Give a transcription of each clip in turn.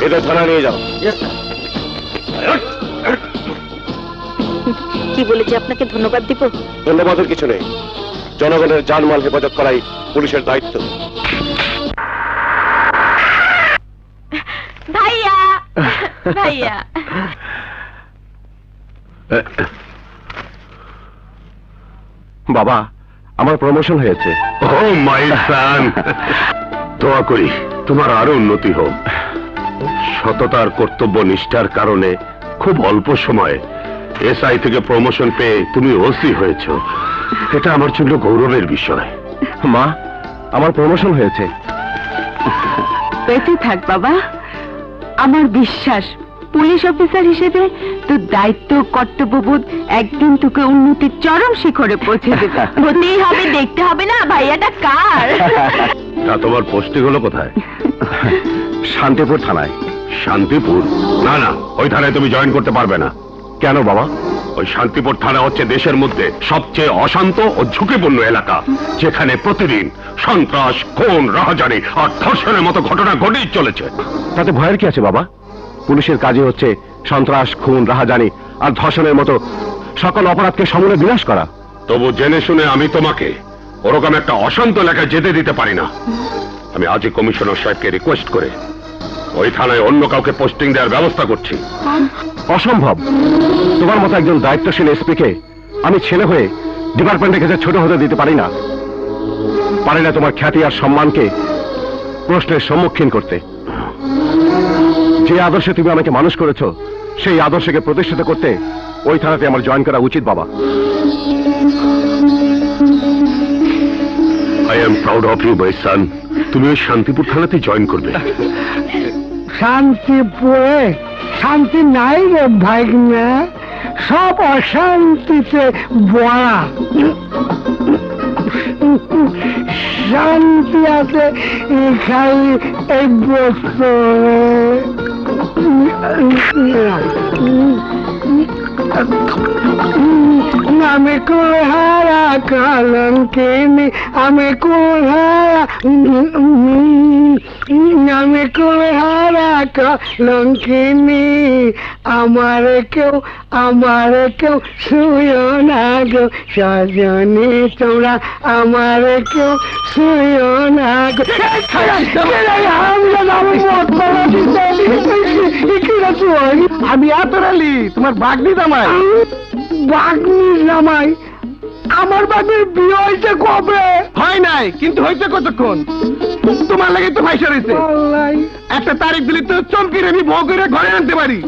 থানা নিয়ে যাও। কি বলে যে আপনাকে ধন্যবাদ দিব? ধন্যবাদের কিছু নেই। জনগণের জানমাল হেফাজত করাই পুলিশের দায়িত্ব। ভাইয়া! ভাইয়া! বাবা আমার প্রমোশন হয়েছে। ও মাই সান দোয়া করি তোমার আরও উন্নতি হোক। সততার কর্তব্য নিষ্ঠার কারণে খুব অল্প সময়ে এসআই থেকে প্রমোশন পেয়ে তুমি ওসি হয়েছ। এটা আমার জন্য গৌরবের বিষয়। মা আমার প্রমোশন হয়েছে। বেঁচে থাক বাবা। আমার বিশ্বাস পুলিশ অফিসার হিসেবে তোর দায়িত্ব কর্তব্যবোধ একদিন তোকে উন্নতির চরম শিখরে পৌঁছে দেবে। হতেই হবে দেখতে হবে না ভাইয়াটা কার? তা তোমার পোস্টিং হলো কোথায়? শান্তিপুর থানায়। শান্তিপুর? না না ওই থানায় তুমি জয়েন করতে পারবে না। কেন বাবা? ওই শান্তিপুর থানা হচ্ছে দেশের মধ্যে সবচেয়ে অশান্ত ও ঝুঁকিপূর্ণ এলাকা যেখানে প্রতিদিন সন্ত্রাস খুন রাহাজানি আর ধর্ষণের মতো ঘটনা ঘটেই চলেছে। তাতে ভয়ের কি আছে বাবা? পুলিশের কাজই হচ্ছে সন্ত্রাস খুন রাহাজানি আর ধর্ষণের মতো সকল অপরাধকে সমূলে বিনাশ করা। তবু জেনে শুনে আমি তোমাকে ওরকম একটা অশান্ত এলাকায় যেতে দিতে পারি না। আমি আজই কমিশনার সাহেবকে রিকোয়েস্ট করে ওই থানায় অন্য কাউকে পোস্টিং দেওয়ার ব্যবস্থা করছি। অসম্ভব। তোমার মতো একজন দায়িত্বশীল এসপিকে আমি ছেলে হয়ে ডিপার্টমেন্টের কাছে ছোট হতে দিতে পারি না। পারি না তোমার খ্যাতি আর সম্মানকে প্রশ্নের সম্মুখীন করতে। যে আদর্শে তুমি আমাকে মানুষ করেছ, সেই আদর্শকে প্রতিষ্ঠিত করতে ওই থানাতে আমার জয়েন করা উচিত, বাবা। I am proud of you my son তুমি ওই শান্তিপুর থানাতে জয়েন করবে। শান্তিপুরে শান্তি নাই রে ভাগ্নে, সব অশান্তিতে ভরা। শান্তি আছে এই খালি এই বছরে। আমি কুলহারা কলঙ্কিনি, আমি কুলহারা আমি কুলহারা কলঙ্কিনি। আমার কেউ আমার কেউ শুয়ো না গো সজনী তোমরা। আমার কেউ শুয়ো না গো। আমি আতরালি তোমার বাগনি জামাই। বাগনি জামাই আমার বাগনির বিয়ে হয়েছে কবে? হয় নাই কিন্তু হয়েছে কতক্ষণ? তোমার লাগে তো ফাইসা রয়েছে একটা তারিখ দিলে তো চমকির আমি ভোগ করে ঘরে আনতে পারি।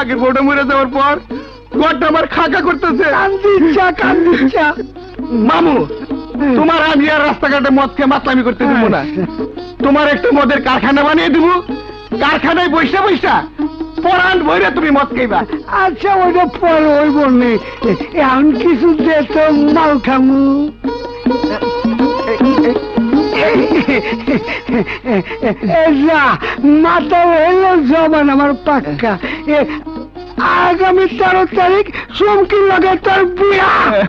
আগের বউটা মরে যাওয়ার পর ঘরটা আমার খাকা করতেছে। মামু তোমার আমি আর রাস্তাঘাটে মদ খেয়ে মাতলামি করতে দেবো না। তোমার একটা মদের কারখানা বানিয়ে দিব। কারখানায় বৈশা বৈশা পরাণ ভৈরে তুমি মদ খাইবা। আচ্ছা ওইটা পরে ওই বলনি এখন কিছু যেত মাল খামু। মাথা হইল জবান আমার পাক্কা। আগামী তেরো তারিখ চমকি লগে তার বিয়া।